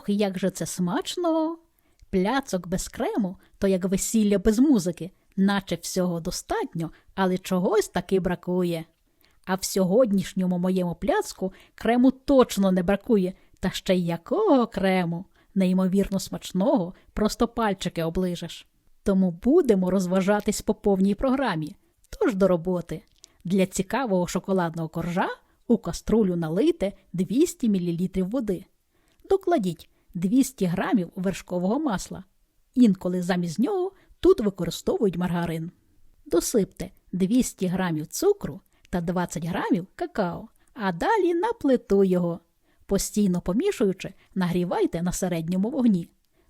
Ох, як же це смачно! Пляцок без крему, то як весілля без музики, наче всього достатньо, але чогось таки бракує. А в сьогоднішньому моєму пляцку крему точно не бракує, та ще й якого крему? Неймовірно смачного, просто пальчики оближеш. Тому будемо розважатись по повній програмі. Тож до роботи. Для цікавого шоколадного коржа у каструлю налийте 200 мл води. Докладіть 200 грамів вершкового масла. Інколи замість нього тут використовують маргарин. Досипте 200 грамів цукру та 20 грамів какао, а далі на плиту його. Постійно помішуючи, нагрівайте на середньому вогні.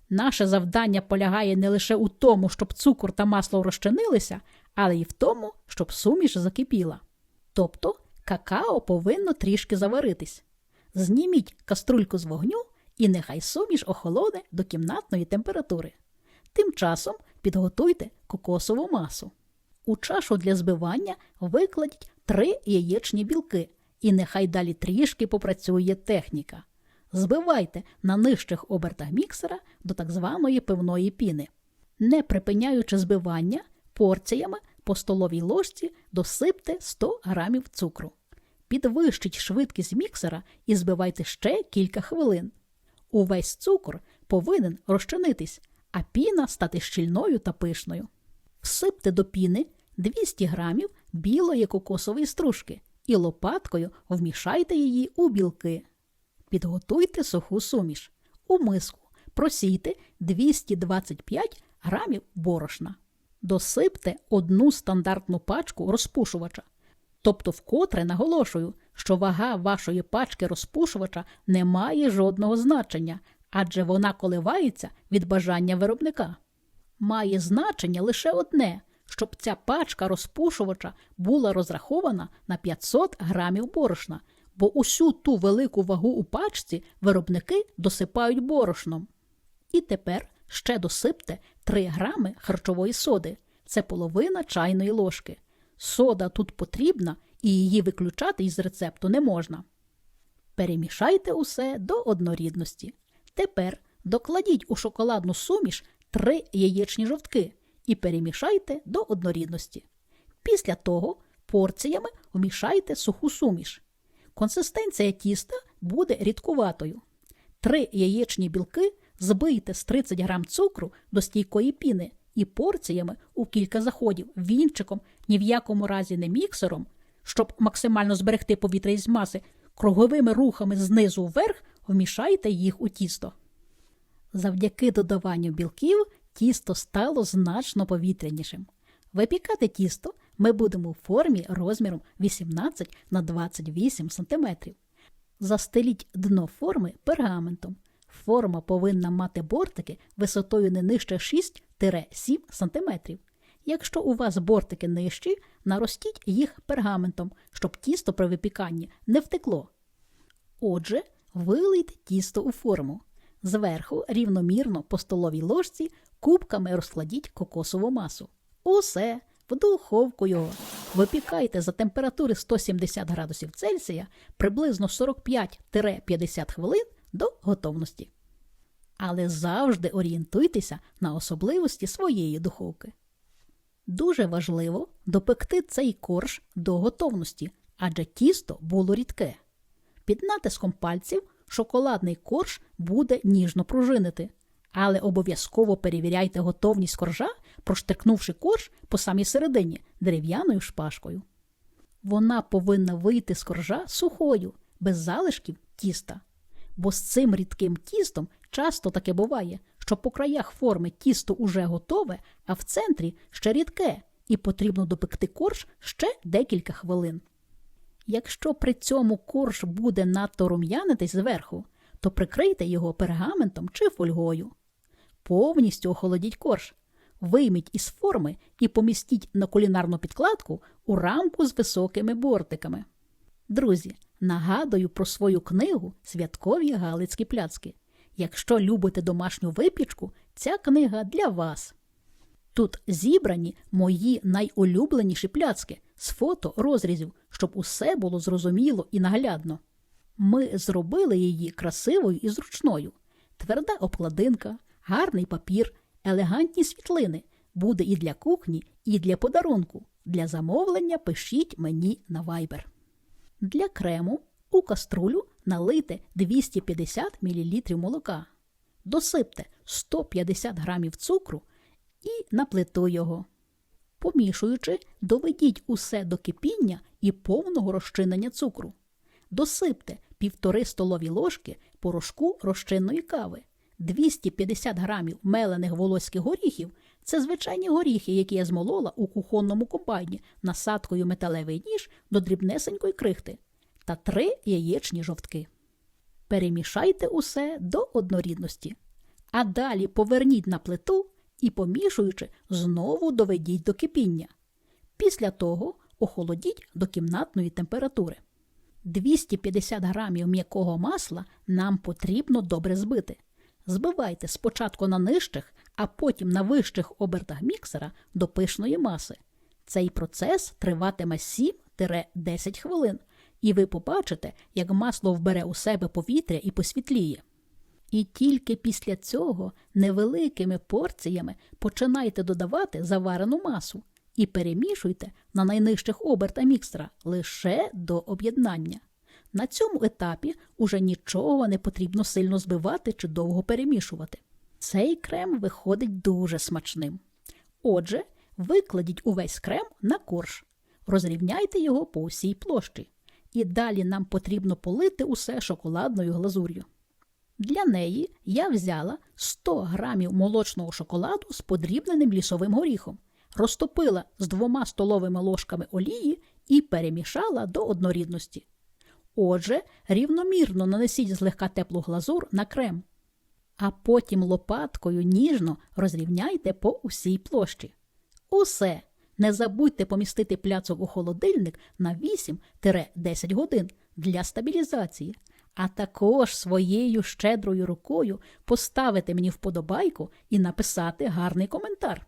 Наше завдання полягає не лише у тому, щоб цукор та масло розчинилися, але й в тому, щоб суміш закипіла. Тобто какао повинно трішки заваритись. Зніміть каструльку з вогню і нехай суміш охолоне до кімнатної температури. Тим часом підготуйте кокосову масу. У чашу для збивання викладіть три яєчні білки, і нехай далі трішки попрацює техніка. Збивайте на нижчих обертах міксера до так званої пивної піни. Не припиняючи збивання, порціями по столовій ложці досипте 100 грамів цукру. Підвищіть швидкість міксера і збивайте ще кілька хвилин. Увесь цукор повинен розчинитись, а піна стати щільною та пишною. Всипте до піни 200 грамів білої кокосової стружки і лопаткою вмішайте її у білки. Підготуйте суху суміш. У миску просійте 225 грамів борошна. Досипте одну стандартну пачку розпушувача. Тобто, вкотре наголошую, що вага вашої пачки розпушувача не має жодного значення, адже вона коливається від бажання виробника. Має значення лише одне, щоб ця пачка розпушувача була розрахована на 500 грамів борошна, бо усю ту велику вагу у пачці виробники досипають борошном. І тепер ще досипте 3 грами харчової соди це половина чайної ложки. Сода тут потрібна і її виключати із рецепту не можна. Перемішайте усе до однорідності. Тепер докладіть у шоколадну суміш 3 яєчні жовтки і перемішайте до однорідності. Після того порціями вмішайте суху суміш. Консистенція тіста буде рідкуватою. Три яєчні білки збийте з 30 грам цукру до стійкої піни і порціями у кілька заходів вінчиком, ні в якому разі не міксером, щоб максимально зберегти повітря із маси, круговими рухами знизу вверх вмішайте їх у тісто. Завдяки додаванню білків тісто стало значно повітрянішим. Випікати тісто ми будемо у формі розміром 18 на 28 см. Застеліть дно форми пергаментом. Форма повинна мати бортики висотою не нижче 6-7 см. Якщо у вас бортики нижчі, наростіть їх пергаментом, щоб тісто при випіканні не втекло. Отже, вилийте тісто у форму. Зверху рівномірно по столовій ложці кубками розкладіть кокосову масу. Усе в духовку його. Випікайте за температури 170 градусів Цельсія приблизно 45-50 хвилин до готовності. Але завжди орієнтуйтеся на особливості своєї духовки. Дуже важливо допекти цей корж до готовності, адже тісто було рідке. Під натиском пальців шоколадний корж буде ніжно пружинити, але обов'язково перевіряйте готовність коржа, проштрикнувши корж по самій середині дерев'яною шпажкою. Вона повинна вийти з коржа сухою, без залишків тіста. Бо з цим рідким тістом часто таке буває, що по краях форми тісто уже готове, а в центрі ще рідке, і потрібно допекти корж ще декілька хвилин. Якщо при цьому корж буде надто рум'янитись зверху, то прикрийте його пергаментом чи фольгою. Повністю охолодіть корж, вийміть із форми і помістіть на кулінарну підкладку у рамку з високими бортиками. Друзі, нагадую про свою книгу Святкові Галицькі пляцки. Якщо любите домашню випічку, ця книга для вас. Тут зібрані мої найулюбленіші пляцки з фото розрізів, щоб усе було зрозуміло і наглядно. Ми зробили її красивою і зручною. тверда обкладинка, гарний папір, елегантні світлини. Буде і для кухні, і для подарунку. Для замовлення пишіть мені на Viber. Для крему у каструлю налийте 250 мл молока. Досипте 150 г цукру і на плиту його. Помішуючи, доведіть усе до кипіння і повного розчинення цукру. Досипте півтори столові ложки порошку розчинної кави, 250 грамів мелених волоських горіхів це звичайні горіхи, які я змолола у кухонному комбайні насадкою металевий ніж до дрібнесенької крихти, та три яєчні жовтки. Перемішайте усе до однорідності, а далі поверніть на плиту і, помішуючи, знову доведіть до кипіння. Після того охолодіть до кімнатної температури. 250 грамів м'якого масла нам потрібно добре збити. Збивайте спочатку на нижчих, а потім на вищих обертах міксера до пишної маси. Цей процес триватиме 7-10 хвилин, і ви побачите, як масло вбере у себе повітря і посвітліє. І тільки після цього невеликими порціями починайте додавати заварену масу і перемішуйте на найнижчих обертах міксера лише до об'єднання. На цьому етапі уже нічого не потрібно сильно збивати чи довго перемішувати. Цей крем виходить дуже смачним. Отже, викладіть увесь крем на корж, розрівняйте його по усій площі. І далі нам потрібно полити усе шоколадною глазур'ю. Для неї я взяла 100 грамів молочного шоколаду з подрібненим лісовим горіхом, розтопила з двома столовими ложками олії і перемішала до однорідності. Отже, рівномірно нанесіть злегка теплу глазур на крем, а потім лопаткою ніжно розрівняйте по усій площі. Усе. Не забудьте помістити пляцок у холодильник на 8-10 годин для стабілізації, а також своєю щедрою рукою поставити мені вподобайку і написати гарний коментар.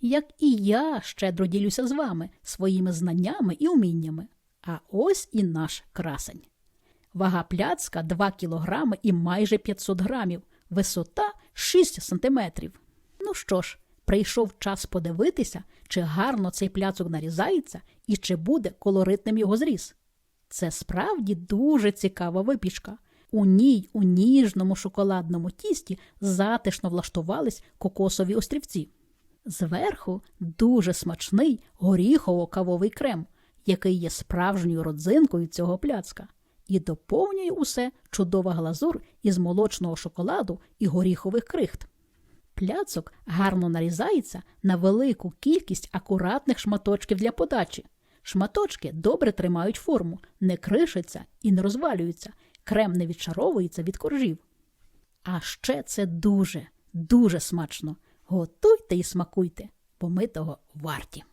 Як і я щедро ділюся з вами своїми знаннями і уміннями. А ось і наш красень. Вага пляцка 2 кг і майже 500 грамів, висота 6 см. Ну що ж, прийшов час подивитися, чи гарно цей пляцок нарізається і чи буде колоритним його зріз. Це справді дуже цікава випічка. У ній, у ніжному шоколадному тісті, затишно влаштувались кокосові острівці. Зверху дуже смачний горіхово-кавовий крем, який є справжньою родзинкою цього пляцка, і доповнює усе чудова глазур із молочного шоколаду і горіхових крихт. Пляцок гарно нарізається на велику кількість акуратних шматочків для подачі. Шматочки добре тримають форму, не кришаться і не розвалюються, крем не відшаровується від коржів. А ще це дуже, дуже смачно. Готуйте і смакуйте, бо ми того варті.